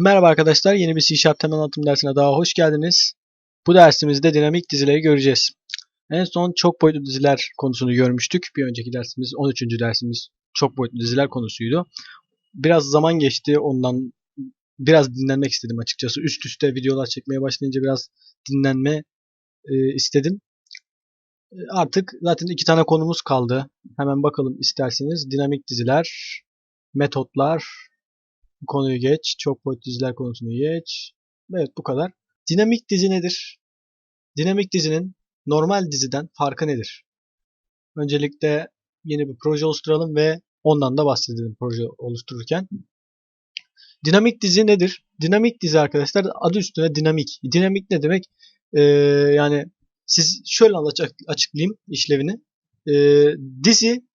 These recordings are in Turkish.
Merhaba arkadaşlar, yeni bir C Sharp temel anlatım dersine daha hoş geldiniz. Bu dersimizde dinamik dizileri göreceğiz. En son çok boyutlu diziler konusunu görmüştük. Bir önceki dersimiz, 13. dersimiz çok boyutlu diziler konusuydu. Biraz zaman geçti, ondan biraz dinlenmek istedim açıkçası. Üst üste videolar çekmeye başlayınca biraz dinlenme e, istedim. Artık zaten iki tane konumuz kaldı. Hemen bakalım isterseniz. Dinamik diziler, metotlar, bu konuyu geç. Çok boyutlu diziler konusunu geç. Evet bu kadar. Dinamik dizi nedir? Dinamik dizinin normal diziden farkı nedir? Öncelikle yeni bir proje oluşturalım ve ondan da bahsedelim proje oluştururken. Dinamik dizi nedir? Dinamik dizi arkadaşlar adı üstüne dinamik. Dinamik ne demek? Ee, yani siz şöyle anlatacak, açıklayayım işlevini. Ee, dizi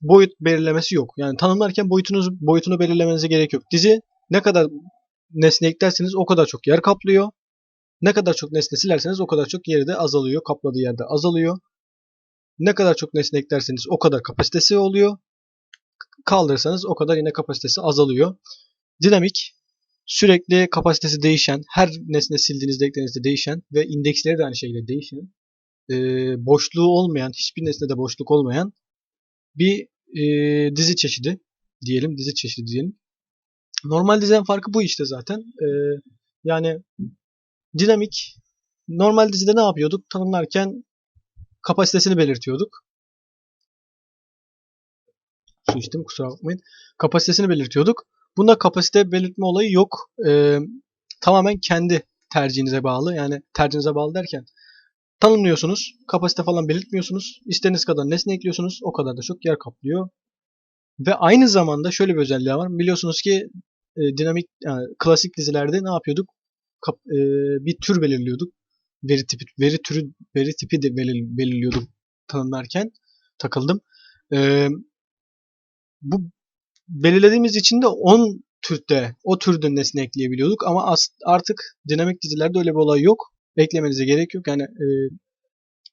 boyut belirlemesi yok. Yani tanımlarken boyutunuz boyutunu belirlemenize gerek yok. Dizi ne kadar nesne eklerseniz o kadar çok yer kaplıyor. Ne kadar çok nesne silerseniz o kadar çok yeri de azalıyor. Kapladığı yerde azalıyor. Ne kadar çok nesne eklerseniz o kadar kapasitesi oluyor. Kaldırırsanız o kadar yine kapasitesi azalıyor. Dinamik sürekli kapasitesi değişen, her nesne sildiğinizde eklediğinizde değişen ve indeksleri de aynı şekilde değişen, boşluğu olmayan, hiçbir nesnede boşluk olmayan bir e, dizi çeşidi diyelim, dizi çeşidi diyelim. Normal diziden farkı bu işte zaten. E, yani dinamik, normal dizide ne yapıyorduk? Tanımlarken kapasitesini belirtiyorduk. Su içtim kusura bakmayın. Kapasitesini belirtiyorduk. Bunda kapasite belirtme olayı yok. E, tamamen kendi tercihinize bağlı. Yani tercihinize bağlı derken tanımlıyorsunuz. Kapasite falan belirtmiyorsunuz. İstediğiniz kadar nesne ekliyorsunuz. O kadar da çok yer kaplıyor. Ve aynı zamanda şöyle bir özelliği var. Biliyorsunuz ki e, dinamik yani klasik dizilerde ne yapıyorduk? Kap, e, bir tür belirliyorduk. Veri tipi veri türü veri tipi de belir, belirliyorduk tanımlarken takıldım. E, bu belirlediğimiz için de 10 türde o türden nesne ekleyebiliyorduk ama artık dinamik dizilerde öyle bir olay yok eklemenize gerek yok. Yani e,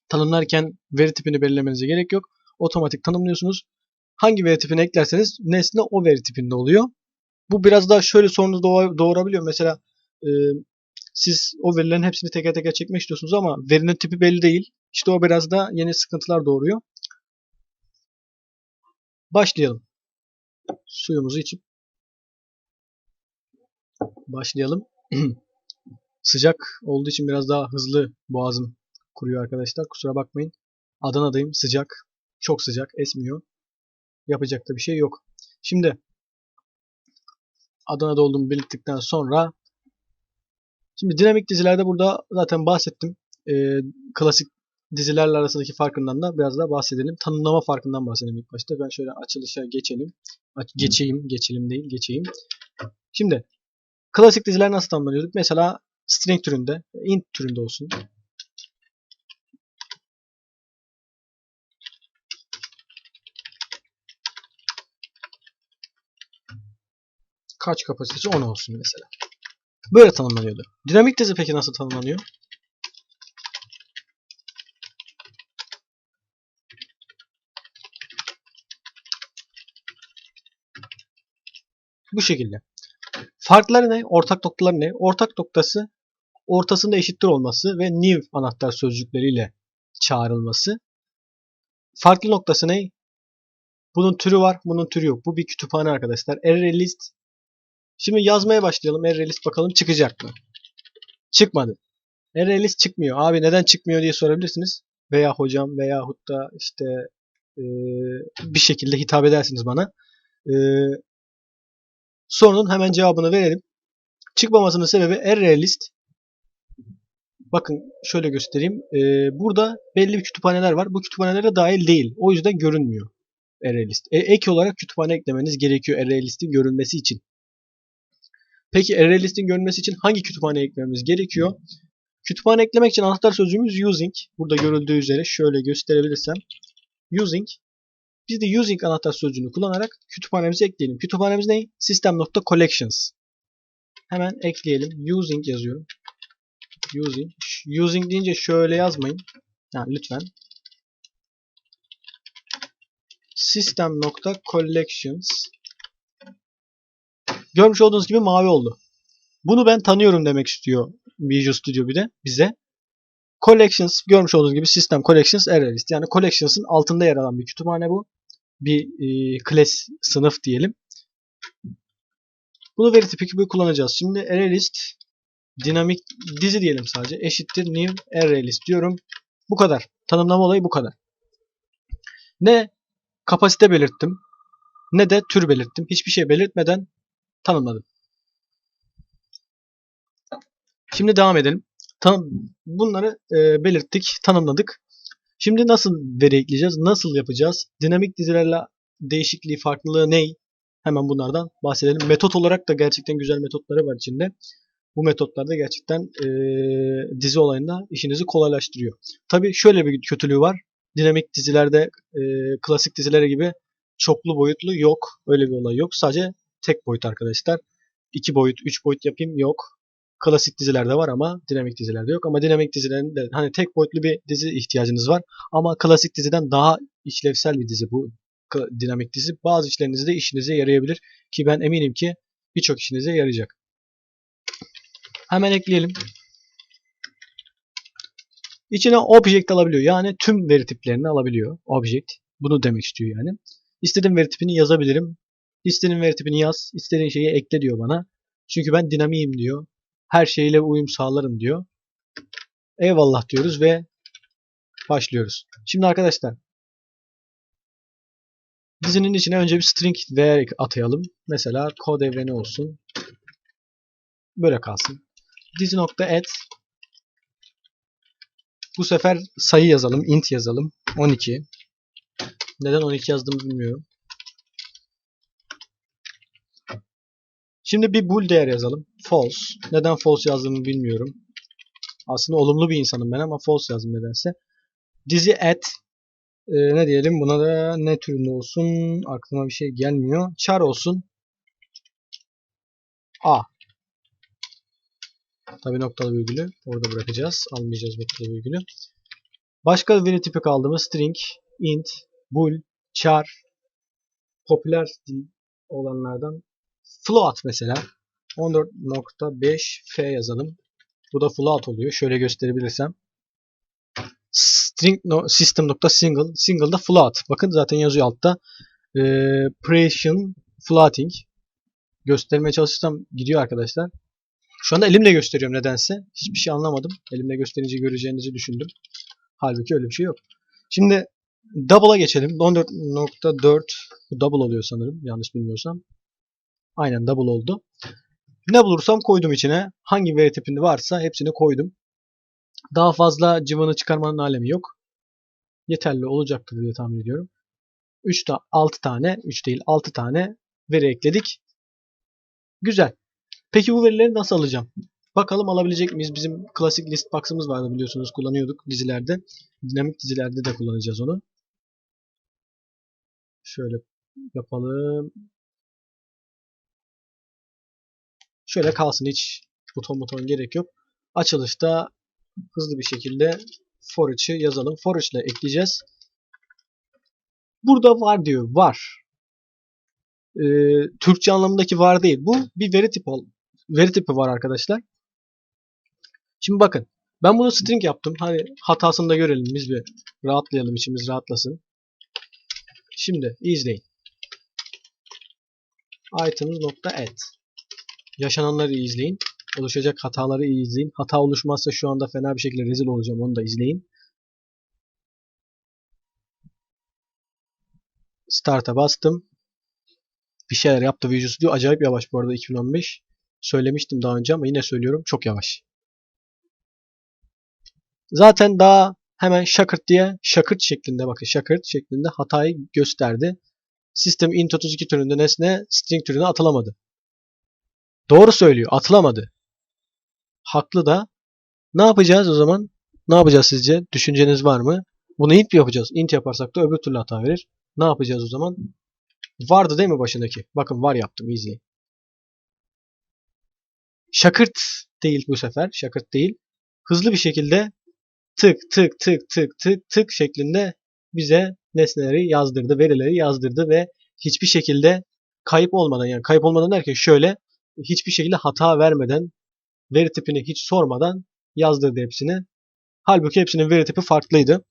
tanımlarken veri tipini belirlemenize gerek yok. Otomatik tanımlıyorsunuz. Hangi veri tipini eklerseniz nesne o veri tipinde oluyor. Bu biraz daha şöyle sorunu doğurabiliyor. Mesela e, siz o verilerin hepsini teker teker çekmek istiyorsunuz ama verinin tipi belli değil. İşte o biraz da yeni sıkıntılar doğuruyor. Başlayalım. Suyumuzu içip başlayalım. Sıcak olduğu için biraz daha hızlı boğazım kuruyor arkadaşlar. Kusura bakmayın. Adana'dayım. Sıcak. Çok sıcak. Esmiyor. Yapacak da bir şey yok. Şimdi Adana'da olduğumu belirttikten sonra şimdi dinamik dizilerde burada zaten bahsettim. Ee, klasik dizilerle arasındaki farkından da biraz daha bahsedelim. Tanımlama farkından bahsedelim ilk başta. Ben şöyle açılışa geçelim. Geçeyim. Geçelim değil. Geçeyim. Şimdi klasik diziler nasıl tanımlanıyorduk? Mesela string türünde, int türünde olsun. Kaç kapasitesi 10 olsun mesela. Böyle tanımlanıyordu. Dinamik dizi peki nasıl tanımlanıyor? Bu şekilde. Farkları ne? Ortak noktaları ne? Ortak noktası ortasında eşittir olması ve new anahtar sözcükleriyle çağrılması. Farklı noktası ne? Bunun türü var, bunun türü yok. Bu bir kütüphane arkadaşlar. Array list. Şimdi yazmaya başlayalım. Array list bakalım çıkacak mı? Çıkmadı. Array list çıkmıyor. Abi neden çıkmıyor diye sorabilirsiniz. Veya hocam veyahut da işte e, bir şekilde hitap edersiniz bana. E, sorunun hemen cevabını verelim. Çıkmamasının sebebi array list Bakın şöyle göstereyim. Ee, burada belli bir kütüphaneler var. Bu kütüphanelere dahil değil. O yüzden görünmüyor ArrayList. E, ek olarak kütüphane eklemeniz gerekiyor ArrayList'in görünmesi için. Peki ArrayList'in görünmesi için hangi kütüphane eklememiz gerekiyor? Kütüphane eklemek için anahtar sözcüğümüz using. Burada görüldüğü üzere şöyle gösterebilirsem. Using. Biz de using anahtar sözcüğünü kullanarak kütüphanemizi ekleyelim. Kütüphanemiz ne? System.collections. Hemen ekleyelim. Using yazıyorum using. Using deyince şöyle yazmayın. Yani lütfen. System.collections Görmüş olduğunuz gibi mavi oldu. Bunu ben tanıyorum demek istiyor Visual Studio bir de bize. Collections görmüş olduğunuz gibi System Collections ArrayList. Yani Collections'ın altında yer alan bir kütüphane bu. Bir e, class sınıf diyelim. Bunu veri tipi gibi kullanacağız. Şimdi ArrayList dinamik dizi diyelim sadece. Eşittir new ArrayList diyorum. Bu kadar. Tanımlama olayı bu kadar. Ne kapasite belirttim ne de tür belirttim. Hiçbir şey belirtmeden tanımladım. Şimdi devam edelim. Tan bunları e, belirttik, tanımladık. Şimdi nasıl veri ekleyeceğiz? Nasıl yapacağız? Dinamik dizilerle değişikliği, farklılığı ne? Hemen bunlardan bahsedelim. Metot olarak da gerçekten güzel metotları var içinde. Bu metotlar da gerçekten e, dizi olayında işinizi kolaylaştırıyor. Tabii şöyle bir kötülüğü var. Dinamik dizilerde e, klasik dizilere gibi çoklu boyutlu yok. Öyle bir olay yok. Sadece tek boyut arkadaşlar. 2 boyut, 3 boyut yapayım yok. Klasik dizilerde var ama dinamik dizilerde yok. Ama dinamik dizilerinde hani tek boyutlu bir dizi ihtiyacınız var. Ama klasik diziden daha işlevsel bir dizi bu dinamik dizi. Bazı işlerinizde işinize yarayabilir. Ki ben eminim ki birçok işinize yarayacak. Hemen ekleyelim. İçine object alabiliyor. Yani tüm veri tiplerini alabiliyor. Object. Bunu demek istiyor yani. İstediğim veri tipini yazabilirim. İstediğin veri tipini yaz. istediğin şeyi ekle diyor bana. Çünkü ben dinamiyim diyor. Her şeyle uyum sağlarım diyor. Eyvallah diyoruz ve başlıyoruz. Şimdi arkadaşlar dizinin içine önce bir string değer atayalım. Mesela kod evreni olsun. Böyle kalsın. Dizi nokta add bu sefer sayı yazalım. int yazalım. 12. Neden 12 yazdım bilmiyorum. Şimdi bir bool değer yazalım. False. Neden false yazdığımı bilmiyorum. Aslında olumlu bir insanım ben ama false yazdım nedense. Dizi at e, ne diyelim buna da ne türünde olsun aklıma bir şey gelmiyor. Char olsun. A. Tabi noktalı virgülü orada bırakacağız. Almayacağız noktalı virgülü. Başka veri tipi kaldı? String, int, bool, char, popüler olanlardan float mesela 14.5 f yazalım. Bu da float oluyor. Şöyle gösterebilirsem. String no, system.single single da float. Bakın zaten yazıyor altta. E, Precision floating göstermeye çalışırsam gidiyor arkadaşlar. Şu anda elimle gösteriyorum nedense. Hiçbir şey anlamadım. Elimle gösterince göreceğinizi düşündüm. Halbuki öyle bir şey yok. Şimdi Double'a geçelim. 14.4 bu double oluyor sanırım. Yanlış bilmiyorsam. Aynen double oldu. Ne bulursam koydum içine. Hangi veri tipinde varsa hepsini koydum. Daha fazla cıvını çıkarmanın alemi yok. Yeterli olacaktır diye tahmin ediyorum. 3 ta 6 tane, 3 değil 6 tane veri ekledik. Güzel. Peki bu verileri nasıl alacağım? Bakalım alabilecek miyiz? Bizim klasik list box'ımız vardı biliyorsunuz kullanıyorduk dizilerde. Dinamik dizilerde de kullanacağız onu. Şöyle yapalım. Şöyle kalsın hiç buton buton gerek yok. Açılışta hızlı bir şekilde for içi yazalım. For ile ekleyeceğiz. Burada var diyor. Var. Ee, Türkçe anlamındaki var değil. Bu bir veri tipi veri tipi var arkadaşlar. Şimdi bakın. Ben bunu string yaptım. Hani hatasını da görelim. Biz bir rahatlayalım. içimiz rahatlasın. Şimdi izleyin. items.add Yaşananları izleyin. Oluşacak hataları izleyin. Hata oluşmazsa şu anda fena bir şekilde rezil olacağım. Onu da izleyin. Start'a bastım. Bir şeyler yaptı Visual Studio. Acayip yavaş bu arada 2015. Söylemiştim daha önce ama yine söylüyorum. Çok yavaş. Zaten daha hemen şakırt diye şakırt şeklinde bakın şakırt şeklinde hatayı gösterdi. Sistem int32 türünde nesne string türüne atılamadı. Doğru söylüyor. Atılamadı. Haklı da. Ne yapacağız o zaman? Ne yapacağız sizce? Düşünceniz var mı? Bunu int yapacağız. Int yaparsak da öbür türlü hata verir. Ne yapacağız o zaman? Vardı değil mi başındaki? Bakın var yaptım. izleyin. Şakırt değil bu sefer. Şakırt değil. Hızlı bir şekilde tık tık tık tık tık tık şeklinde bize nesneleri yazdırdı, verileri yazdırdı ve hiçbir şekilde kayıp olmadan yani kayıp olmadan derken şöyle hiçbir şekilde hata vermeden veri tipini hiç sormadan yazdırdı hepsini. Halbuki hepsinin veri tipi farklıydı.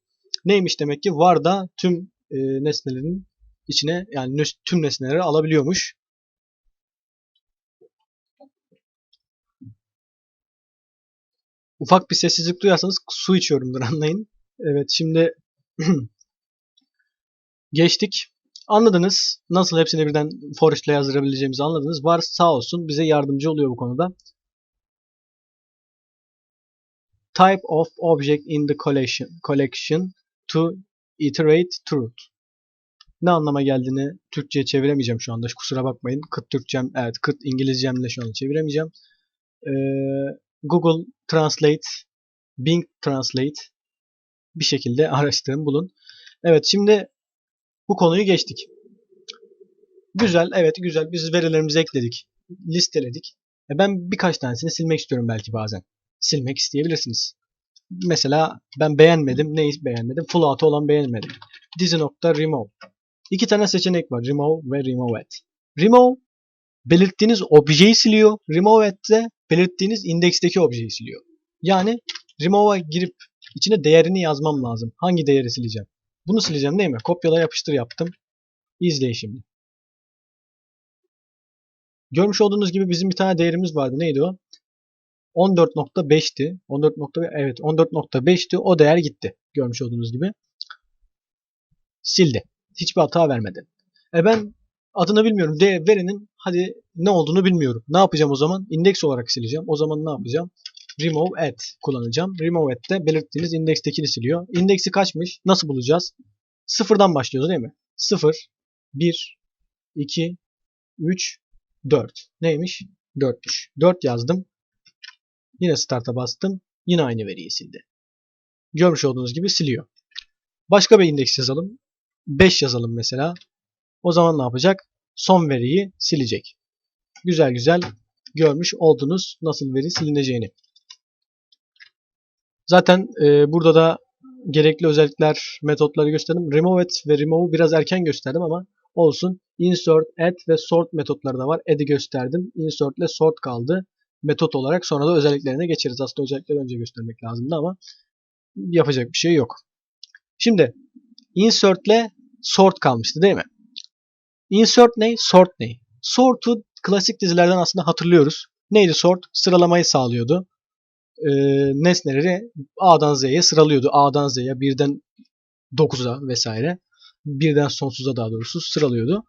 Neymiş demek ki var da tüm e, nesnelerin içine yani tüm nesneleri alabiliyormuş. Ufak bir sessizlik duyarsanız su içiyorumdur anlayın. Evet şimdi geçtik. Anladınız. Nasıl hepsini birden for ile yazdırabileceğimizi anladınız. Var sağ olsun bize yardımcı oluyor bu konuda. Type of object in the collection, collection to iterate truth. Ne anlama geldiğini Türkçe'ye çeviremeyeceğim şu anda. Kusura bakmayın. Kıt Türkçem, evet kıt İngilizcemle şu anda çeviremeyeceğim. Ee, Google Translate, Bing Translate bir şekilde araştırın bulun. Evet şimdi bu konuyu geçtik. Güzel, evet güzel. Biz verilerimizi ekledik, listeledik. E ben birkaç tanesini silmek istiyorum belki bazen. Silmek isteyebilirsiniz. Mesela ben beğenmedim. Neyi beğenmedim? Full auto olan beğenmedim. Dizi nokta remove. İki tane seçenek var. Remove ve remove at. Remove belirttiğiniz objeyi siliyor. Remove at de belirttiğiniz indeksteki objeyi siliyor. Yani remove'a girip içine değerini yazmam lazım. Hangi değeri sileceğim? Bunu sileceğim değil mi? Kopyala yapıştır yaptım. İzleyin şimdi. Görmüş olduğunuz gibi bizim bir tane değerimiz vardı. Neydi o? 14.5'ti. 14. evet 14.5'ti. O değer gitti. Görmüş olduğunuz gibi. Sildi. Hiçbir hata vermedi. E ben adını bilmiyorum. D verinin hadi ne olduğunu bilmiyorum. Ne yapacağım o zaman? İndeks olarak sileceğim. O zaman ne yapacağım? Remove at kullanacağım. Remove at de belirttiğiniz indekstekini siliyor. İndeksi kaçmış? Nasıl bulacağız? Sıfırdan başlıyoruz değil mi? 0, 1, 2, 3, 4. Neymiş? 4'müş. 4 yazdım. Yine start'a bastım. Yine aynı veriyi sildi. Görmüş olduğunuz gibi siliyor. Başka bir indeks yazalım. 5 yazalım mesela. O zaman ne yapacak? Son veriyi silecek. Güzel güzel görmüş oldunuz nasıl veri silineceğini. Zaten e, burada da gerekli özellikler, metotları gösterdim. Remove et ve remove biraz erken gösterdim ama olsun. Insert, add ve sort metotları da var. Add'i gösterdim. Insert ile sort kaldı. Metot olarak sonra da özelliklerine geçeriz. Aslında özellikleri önce göstermek lazımdı ama yapacak bir şey yok. Şimdi insert ile sort kalmıştı değil mi? Insert ne? Sort ne? Sort'u klasik dizilerden aslında hatırlıyoruz. Neydi sort? Sıralamayı sağlıyordu. Ee, nesneleri A'dan Z'ye sıralıyordu. A'dan Z'ye, birden 9'a vesaire. Birden sonsuza daha doğrusu sıralıyordu.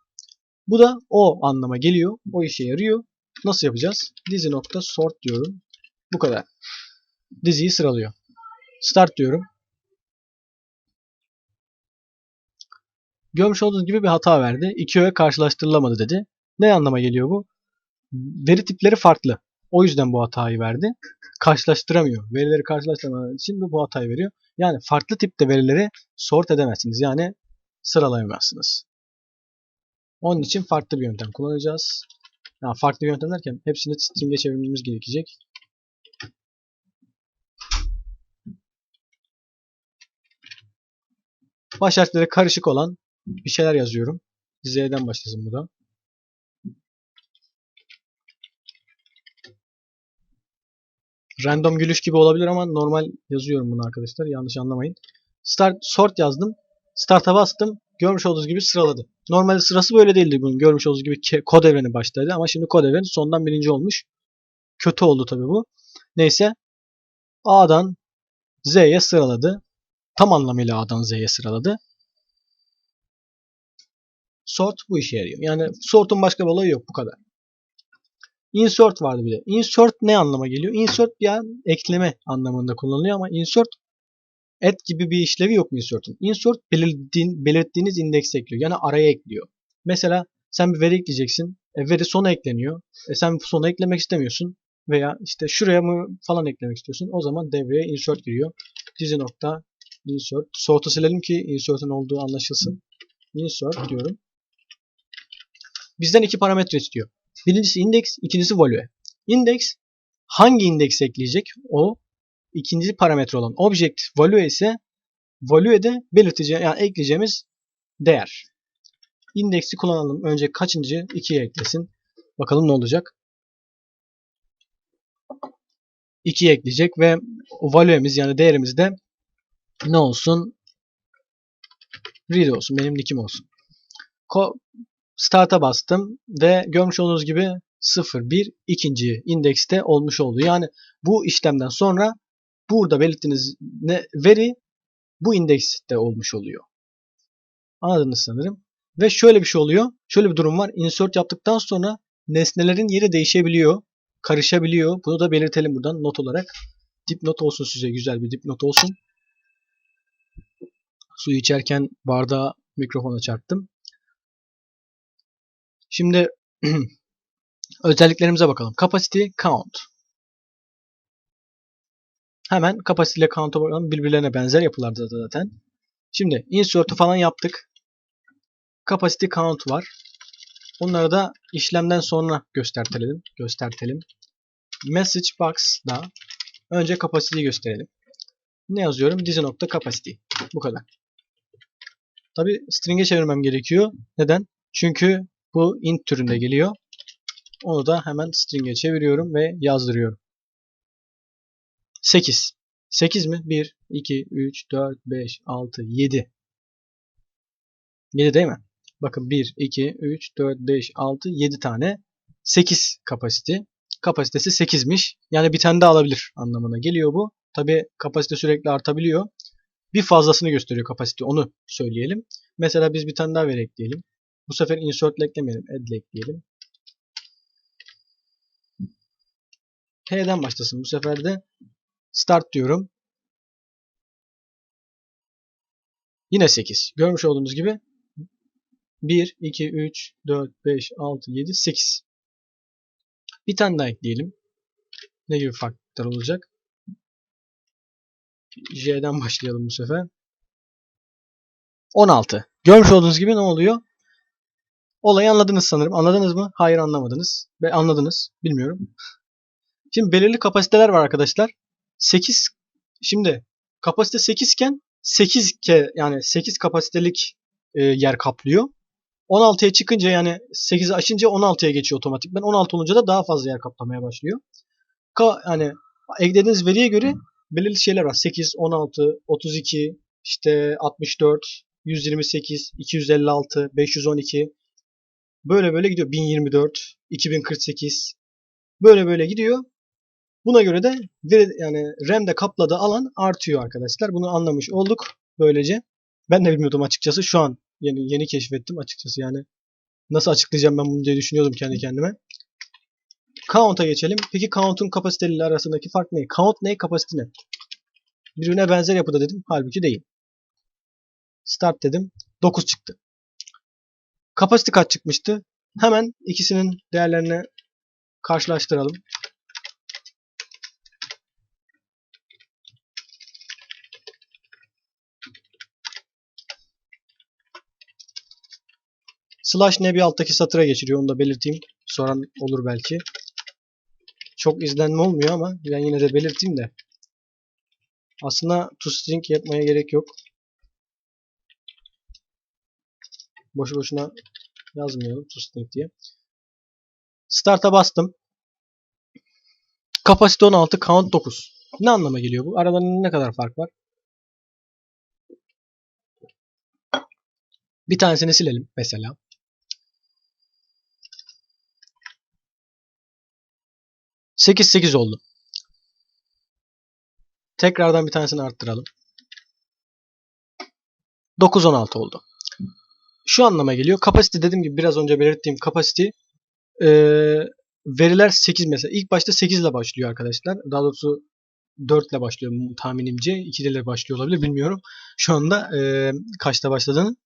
Bu da o anlama geliyor. O işe yarıyor. Nasıl yapacağız? Dizi nokta sort diyorum. Bu kadar. Diziyi sıralıyor. Start diyorum. Görmüş olduğunuz gibi bir hata verdi. 2 öğe karşılaştırılamadı dedi. Ne anlama geliyor bu? Veri tipleri farklı. O yüzden bu hatayı verdi. Karşılaştıramıyor. Verileri karşılaştıramadığı için bu hatayı veriyor. Yani farklı tipte verileri sort edemezsiniz. Yani sıralayamazsınız. Onun için farklı bir yöntem kullanacağız. Yani farklı bir yöntem derken hepsini string'e çevirmemiz gerekecek. Baş harfleri karışık olan bir şeyler yazıyorum. Z'den başlasın bu da. Random gülüş gibi olabilir ama normal yazıyorum bunu arkadaşlar. Yanlış anlamayın. Start sort yazdım. Start'a bastım. Görmüş olduğunuz gibi sıraladı. Normalde sırası böyle değildi bunun. Görmüş olduğunuz gibi kod evreni başladı ama şimdi kod evreni sondan birinci olmuş. Kötü oldu tabii bu. Neyse. A'dan Z'ye sıraladı. Tam anlamıyla A'dan Z'ye sıraladı. Sort bu işe yarıyor. Yani sort'un başka bir olayı yok. Bu kadar. Insert vardı bir de. Insert ne anlama geliyor? Insert yani ekleme anlamında kullanılıyor ama insert add gibi bir işlevi yok mu insert'ın? Insert belirttiğin, belirttiğiniz indeks ekliyor. Yani araya ekliyor. Mesela sen bir veri ekleyeceksin. E, veri sona ekleniyor. E, sen sona eklemek istemiyorsun. Veya işte şuraya mı falan eklemek istiyorsun. O zaman devreye insert giriyor. Dizi nokta insert. Sort'u silelim ki insert'ın olduğu anlaşılsın. Insert diyorum. Bizden iki parametre istiyor. Birincisi index, ikincisi value. Index hangi indeks ekleyecek? O ikinci parametre olan object value ise value'de belirteceği yani ekleyeceğimiz değer. İndeksi kullanalım. Önce kaçıncı? 2'ye eklesin. Bakalım ne olacak. 2 ekleyecek ve value'miz yani değerimiz de ne olsun? Read olsun. Benim nickim olsun. Ko Start'a bastım ve görmüş olduğunuz gibi 0, 1 ikinci indekste olmuş oldu. Yani bu işlemden sonra burada belirttiğiniz ne, veri bu indekste olmuş oluyor. Anladınız sanırım. Ve şöyle bir şey oluyor. Şöyle bir durum var. Insert yaptıktan sonra nesnelerin yeri değişebiliyor. Karışabiliyor. Bunu da belirtelim buradan not olarak. Dipnot olsun size. Güzel bir dipnot olsun. Suyu içerken bardağa mikrofona çarptım. Şimdi özelliklerimize bakalım. Capacity count. Hemen capacity ile count'a bakalım. Birbirlerine benzer yapılarda zaten. Şimdi insert'ü falan yaptık. Capacity count var. Onları da işlemden sonra göstertelim. Göstertelim. Message box'da önce capacity'yi gösterelim. Ne yazıyorum? Dizi nokta capacity. Bu kadar. Tabi string'e çevirmem gerekiyor. Neden? Çünkü bu int türünde geliyor. Onu da hemen string'e çeviriyorum ve yazdırıyorum. 8. 8 mi? 1, 2, 3, 4, 5, 6, 7. 7 değil mi? Bakın 1, 2, 3, 4, 5, 6, 7 tane. 8 kapasite. Kapasitesi 8'miş. Yani bir tane daha alabilir anlamına geliyor bu. Tabi kapasite sürekli artabiliyor. Bir fazlasını gösteriyor kapasite. Onu söyleyelim. Mesela biz bir tane daha veri ekleyelim. Bu sefer insert eklemeyelim. Add ekleyelim. H'den başlasın. Bu sefer de start diyorum. Yine 8. Görmüş olduğunuz gibi 1, 2, 3, 4, 5, 6, 7, 8. Bir tane daha ekleyelim. Ne gibi farklar olacak? J'den başlayalım bu sefer. 16. Görmüş olduğunuz gibi ne oluyor? Olayı anladınız sanırım. Anladınız mı? Hayır anlamadınız. Ve anladınız. Bilmiyorum. Şimdi belirli kapasiteler var arkadaşlar. 8 şimdi kapasite 8 iken 8 ke yani 8 kapasitelik e, yer kaplıyor. 16'ya çıkınca yani 8'i aşınca 16'ya geçiyor otomatikman. 16 olunca da daha fazla yer kaplamaya başlıyor. Ka yani eklediğiniz veriye göre belirli şeyler var. 8, 16, 32, işte 64, 128, 256, 512 böyle böyle gidiyor. 1024, 2048 böyle böyle gidiyor. Buna göre de yani RAM'de kapladığı alan artıyor arkadaşlar. Bunu anlamış olduk böylece. Ben de bilmiyordum açıkçası. Şu an yeni yeni keşfettim açıkçası yani. Nasıl açıklayacağım ben bunu diye düşünüyordum kendi kendime. Count'a geçelim. Peki count'un kapasiteleriyle arasındaki fark ne? Count ne? Kapasite ne? Birbirine benzer yapıda dedim. Halbuki değil. Start dedim. 9 çıktı. Kapasite kaç çıkmıştı? Hemen ikisinin değerlerini karşılaştıralım. Slash ne bir alttaki satıra geçiriyor. Onu da belirteyim. Soran olur belki. Çok izlenme olmuyor ama ben yine de belirteyim de. Aslında toString yapmaya gerek yok. Boşu boşuna yazmayalım toString diye. Start'a bastım. Kapasite 16, count 9. Ne anlama geliyor bu? Aralarında ne kadar fark var? Bir tanesini silelim mesela. Sekiz sekiz oldu. Tekrardan bir tanesini arttıralım. 9-16 oldu. Şu anlama geliyor. Kapasite dediğim gibi biraz önce belirttiğim kapasite e, veriler 8 mesela. İlk başta 8 ile başlıyor arkadaşlar. Daha doğrusu 4 ile başlıyor tahminimce. 2 ile başlıyor olabilir bilmiyorum. Şu anda e, kaçta başladığını.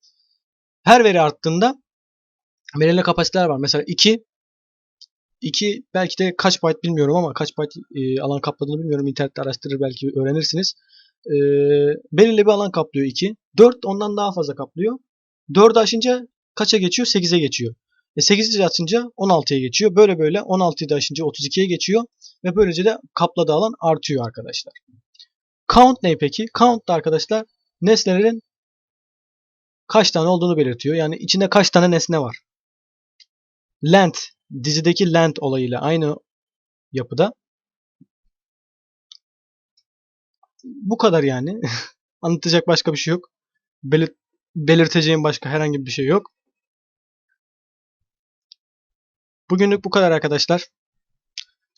Her veri arttığında belirli kapasiteler var. Mesela 2 2 belki de kaç byte bilmiyorum ama kaç byte e, alan kapladığını bilmiyorum. İnternette araştırır belki öğrenirsiniz. E, belirli bir alan kaplıyor 2. 4 ondan daha fazla kaplıyor. 4'ü aşınca kaça geçiyor? 8'e geçiyor. E 8'i açınca 16'ya geçiyor. Böyle böyle 16'yı da aşınca 32'ye geçiyor. Ve böylece de kapladığı alan artıyor arkadaşlar. Count ne peki? Count da arkadaşlar nesnelerin kaç tane olduğunu belirtiyor. Yani içinde kaç tane nesne var. Length dizideki length olayıyla aynı yapıda. bu kadar yani. Anlatacak başka bir şey yok. Belir- belirteceğim başka herhangi bir şey yok. Bugünlük bu kadar arkadaşlar.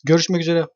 Görüşmek üzere.